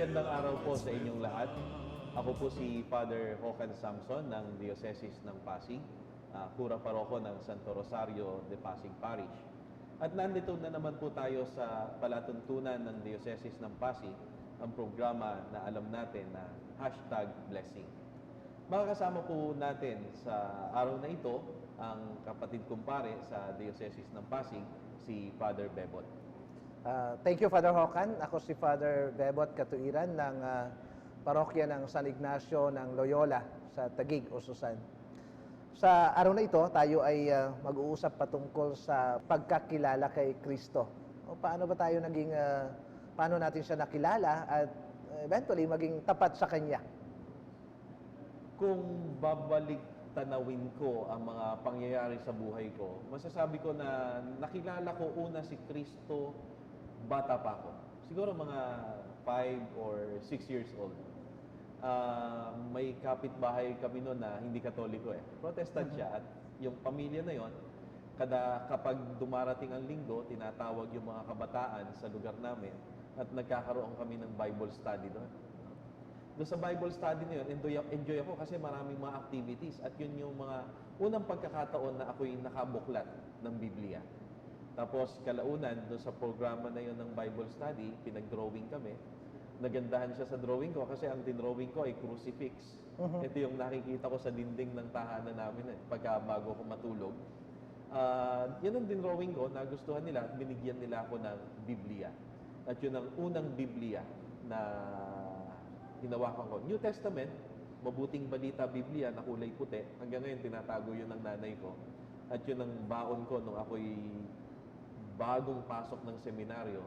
magandang araw po sa inyong lahat. Ako po si Father Hokan Samson ng Diocese ng Pasig, uh, Kura Paroko ng Santo Rosario de Pasig Parish. At nandito na naman po tayo sa palatuntunan ng Diocese ng Pasig, ang programa na alam natin na hashtag blessing. Makakasama po natin sa araw na ito ang kapatid kumpare sa Diocese ng Pasig, si Father Bebot. Ah, thank you, Father Hokan. Ako si Father Bebot Katuiran ng ah, parokya ng San Ignacio ng Loyola sa Taguig, Ususan. Sa araw na ito, tayo ay ah, mag-uusap patungkol sa pagkakilala kay Kristo. O paano ba tayo naging, ah, paano natin siya nakilala at eventually maging tapat sa Kanya. kung babalik tanawin ko ang mga pangyayari sa buhay ko, masasabi ko na nakilala ko una si Kristo bata pa ako. Siguro mga 5 or 6 years old. Ah, may kapitbahay kami noon na hindi katoliko eh. Protestant siya at yung pamilya na yon kada kapag dumarating ang linggo, tinatawag yung mga kabataan sa lugar namin at nagkakaroon kami ng Bible study doon. Doon sa Bible study na yun, enjoy, enjoy ako kasi maraming mga activities at yun yung mga unang pagkakataon na ako'y nakabuklat ng Biblia. Tapos kalaunan, doon sa programa na yun ng Bible study, pinag-drawing kami. Nagandahan siya sa drawing ko kasi ang dinrawing ko ay crucifix. Ito yung nakikita ko sa dinding ng tahanan namin eh, pagka bago ko matulog. Ah, yun ang dinrawing ko, nagustuhan nila at binigyan nila ako ng Biblia. At yun ang unang Biblia na hinawakan ko. New Testament, mabuting balita Biblia na kulay puti. Hanggang ngayon, tinatago yun ng nanay ko. At yun ang baon ko nung ako'y bagong pasok ng seminaryo.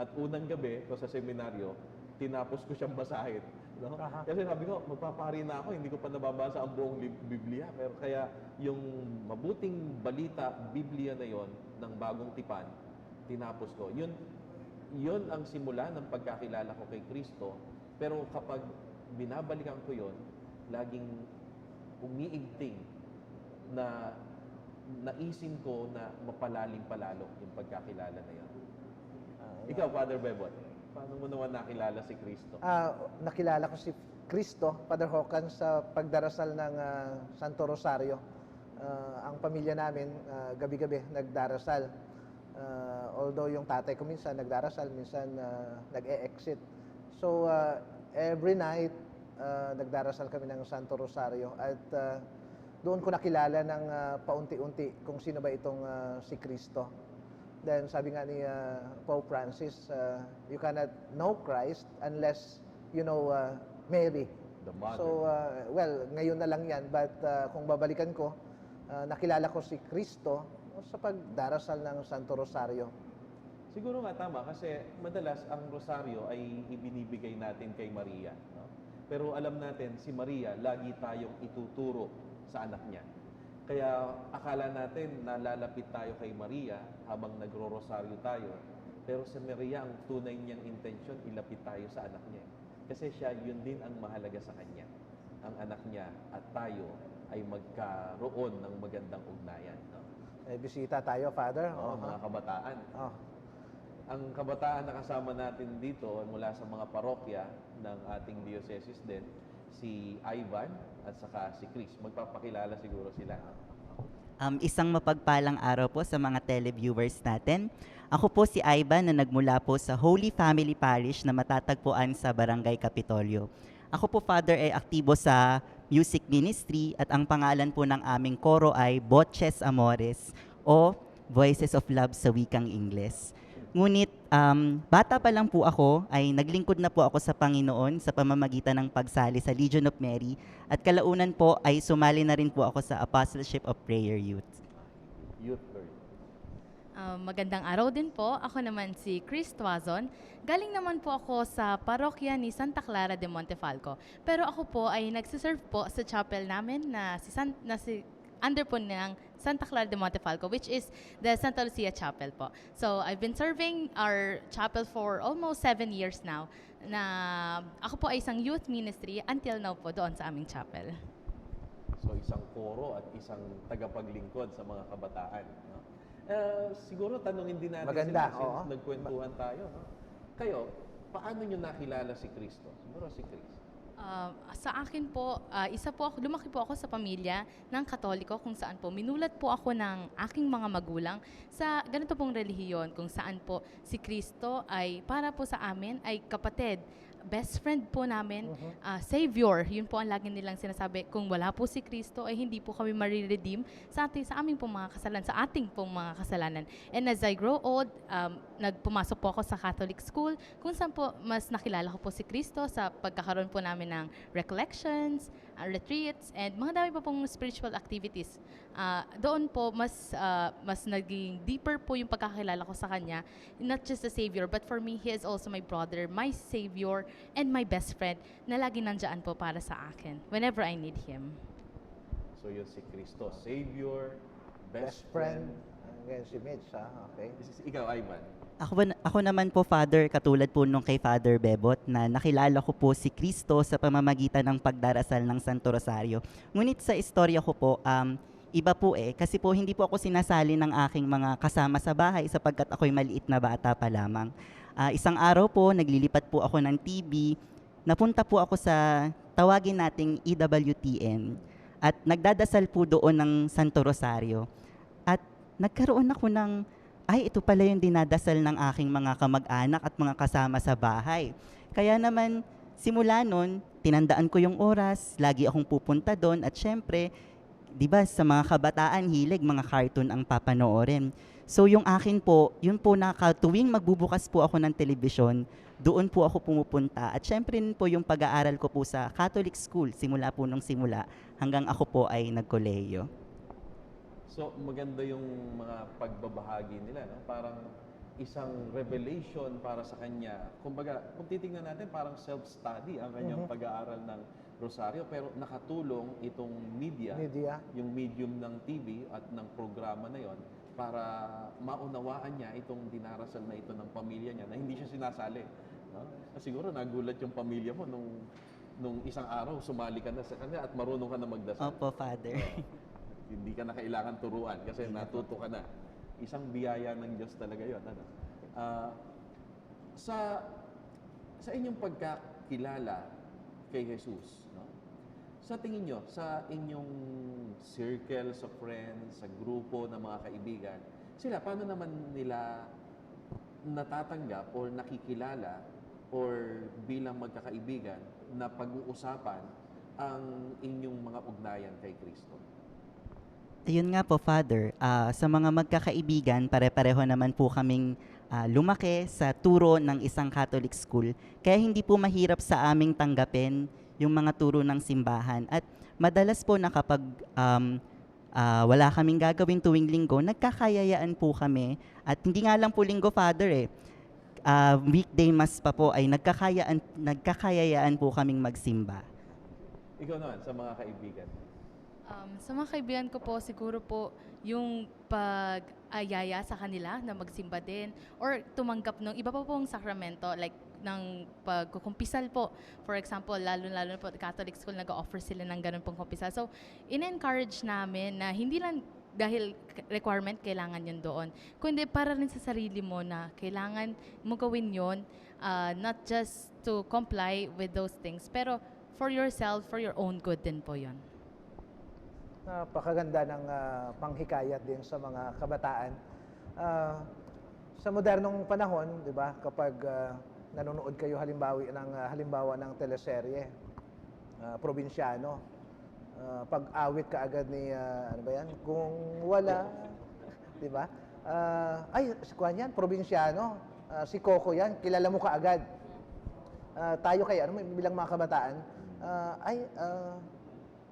At unang gabi ko sa seminaryo, tinapos ko siyang basahin. No? Aha. Kasi sabi ko, magpapari na ako, hindi ko pa nababasa ang buong Biblia. Pero kaya yung mabuting balita, Biblia na yon ng bagong tipan, tinapos ko. Yun, yun ang simula ng pagkakilala ko kay Kristo. Pero kapag binabalikan ko yon, laging umiigting na naisin ko na mapalalim palalo yung pagkakilala na yon. Ah, Ikaw, Father Bebot, paano mo naman nakilala si Kristo? Ah, nakilala ko si Kristo, Father Hokan, sa pagdarasal ng ah, Santo Rosario. Ah, ang pamilya namin, ah, gabi-gabi nagdarasal. Ah, although yung tatay ko minsan nagdarasal, minsan ah, nag-e-exit. So, ah, every night, ah, nagdarasal kami ng Santo Rosario. At ah, doon ko nakilala ng ah, paunti-unti kung sino ba itong ah, si Kristo. Then sabi nga ni uh, Pope Francis, uh, you cannot know Christ unless you know uh, Mary. The Mother. So, uh, well, ngayon na lang yan. But uh, kung babalikan ko, uh, nakilala ko si Kristo sa pagdarasal ng Santo Rosario. Siguro nga tama kasi madalas ang rosaryo ay ibinibigay natin kay Maria. No? Pero alam natin, si Maria, lagi tayong ituturo sa anak niya. Kaya akala natin nalalapit tayo kay Maria habang nagro-rosaryo tayo. Pero si Maria, ang tunay niyang intensyon, ilapit tayo sa anak niya. Kasi siya, yun din ang mahalaga sa kanya. Ang anak niya at tayo ay magkaroon ng magandang ugnayan. No? Eh, bisita tayo, Father. Oo, Oo. mga kabataan. Oh. Ang kabataan na kasama natin dito mula sa mga parokya ng ating diocese din, si Ivan at saka si Chris. Magpapakilala siguro sila. Um, isang mapagpalang araw po sa mga televiewers natin. Ako po si Ivan na nagmula po sa Holy Family Parish na matatagpuan sa Barangay Kapitolyo. Ako po, Father, ay aktibo sa music ministry at ang pangalan po ng aming koro ay Botches Amores o Voices of Love sa wikang Ingles. Ngunit um, bata pa lang po ako ay naglingkod na po ako sa Panginoon sa pamamagitan ng pagsali sa Legion of Mary at kalaunan po ay sumali na rin po ako sa Apostleship of Prayer Youth. Youth Lord. Ah, magandang araw din po. Ako naman si Chris Tuazon. Galing naman po ako sa parokya ni Santa Clara de Montefalco. Pero ako po ay nagsiserve po sa chapel namin na si, San, na si under po ng Santa Clara de Montefalco, which is the Santa Lucia Chapel po. So, I've been serving our chapel for almost seven years now. Na ako po ay isang youth ministry until now po doon sa aming chapel. So isang koro at isang tagapaglingkod sa mga kabataan. No? Eh, siguro tanungin din natin Maganda, sila since nagkwentuhan tayo. No? Kayo, paano nyo nakilala si Kristo? Siguro si Kristo. Ah, sa akin po, ah, isa po ako, lumaki po ako sa pamilya ng Katoliko kung saan po minulat po ako ng aking mga magulang sa ganito pong relihiyon kung saan po si Kristo ay para po sa amin ay kapatid, best friend po namin, ah, savior. Yun po ang lagi nilang sinasabi. Kung wala po si Kristo ay hindi po kami mariredeem sa ating sa aming pong mga kasalanan, sa ating pong mga kasalanan. And as I grow old, um, nagpumasok po ako sa Catholic school kung saan po mas nakilala ko po si Kristo sa pagkakaroon po namin ng recollections, uh, retreats, and mga dami pa pong spiritual activities. Ah, doon po mas ah, mas naging deeper po yung pagkakilala ko sa kanya. Not just a savior, but for me, he is also my brother, my savior, and my best friend na lagi nandyan po para sa akin whenever I need him. So yun si Kristo, Savior, Best friend. Ngayon si Mitch, ha? Okay. This is- Ikaw, Ivan. Ako, ako naman po, Father, katulad po nung kay Father Bebot, na nakilala ko po si Kristo sa pamamagitan ng pagdarasal ng Santo Rosario. Ngunit sa istorya ko po, um, iba po eh, kasi po hindi po ako sinasali ng aking mga kasama sa bahay sapagkat ako'y maliit na bata pa lamang. Ah, isang araw po, naglilipat po ako ng TV, napunta po ako sa tawagin nating EWTN at nagdadasal po doon ng Santo Rosario. At nagkaroon ako ng ay, ito pala yung dinadasal ng aking mga kamag-anak at mga kasama sa bahay. Kaya naman, simula nun, tinandaan ko yung oras, lagi akong pupunta doon, at syempre, di ba, sa mga kabataan, hilig, mga cartoon ang papanoorin. So yung akin po, yun po na tuwing magbubukas po ako ng telebisyon, doon po ako pumupunta. At syempre po yung pag-aaral ko po sa Catholic School, simula po nung simula, hanggang ako po ay nagkoleyo. So maganda yung mga pagbabahagi nila, no? Parang isang revelation para sa kanya. Kumbaga, kung titingnan natin, parang self-study ang kanyang pag-aaral ng Rosario, pero nakatulong itong media, Media. yung medium ng TV at ng programa na yon para maunawaan niya itong dinarasal na ito ng pamilya niya na hindi siya sinasali. No? Kasi siguro nagulat yung pamilya mo nung nung isang araw sumali ka na sa kanya at marunong ka na magdasal. Opo, Father. Hindi ka na kailangan turuan kasi natuto ka na. Isang biyaya ng Diyos talaga yun. Ano? Ah, sa, sa inyong pagkakilala kay Jesus, no? sa tingin nyo, sa inyong circle, sa friends, sa grupo ng mga kaibigan, sila, paano naman nila natatanggap or nakikilala or bilang magkakaibigan na pag-uusapan ang inyong mga ugnayan kay Kristo? Ayun nga po, Father. Ah, sa mga magkakaibigan, pare-pareho naman po kaming ah, lumaki sa turo ng isang Catholic school. Kaya hindi po mahirap sa aming tanggapin yung mga turo ng simbahan. At madalas po na kapag um, ah, wala kaming gagawin tuwing linggo, nagkakayayaan po kami. At hindi nga lang po linggo, Father eh. Ah, weekday mass pa po ay nagkakayaan, nagkakayayaan po kaming magsimba. Ikaw naman, sa mga kaibigan. Um, sa mga kaibigan ko po, siguro po yung pag-ayaya sa kanila na magsimba din or tumanggap ng iba pa pong sakramento like ng pagkukumpisal po. For example, lalo-lalo po Catholic school nag-offer sila ng ganun pong kumpisal. So, in-encourage namin na hindi lang dahil requirement kailangan yun doon, kundi para rin sa sarili mo na kailangan mo gawin yun, uh, not just to comply with those things, pero for yourself, for your own good din po yun. Napakaganda ng ah, panghikayat din sa mga kabataan. Ah, sa modernong panahon, 'di ba, kapag ah, nanonood kayo halimbawa ng ah, halimbawa ng teleserye, ah, probinsyano, ah, pag-awit ka agad ni ah, ano ba 'yan? Kung wala, 'di ba? Ah, ay, si Kwan yan, probinsyano. Ah, si Coco yan, kilala mo ka agad. Ah, tayo kay ano, bilang mga kabataan, ah, ay, ah,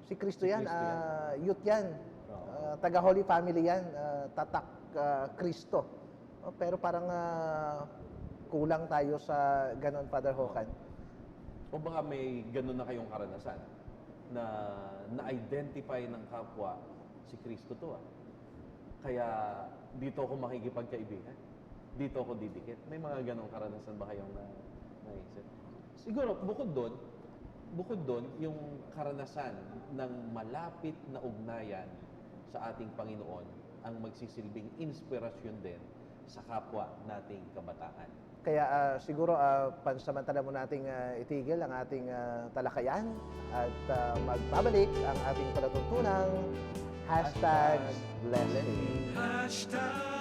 si Kristo Si yan, Kristo yan. ah, youth yan. Ah, taga Holy Family yan, ah, tatak ah, Kristo. Oh, pero parang ah, kulang tayo sa ganon, Father Hokan. O baka may ganun na kayong karanasan na na-identify ng kapwa si Kristo to ah. Kaya dito ako makikipagkaibigan. Dito ako didikit. May mga ganong karanasan ba kayong na, naisip? Siguro, bukod doon, bukod doon, yung karanasan ng malapit na ugnayan sa ating Panginoon ang magsisilbing inspirasyon din sa kapwa nating kabataan. Kaya ah, siguro uh, pansamantala mo nating ah, itigil ang ating ah, talakayan at ah, magbabalik ang ating palatuntunang hashtag blessing. blessing.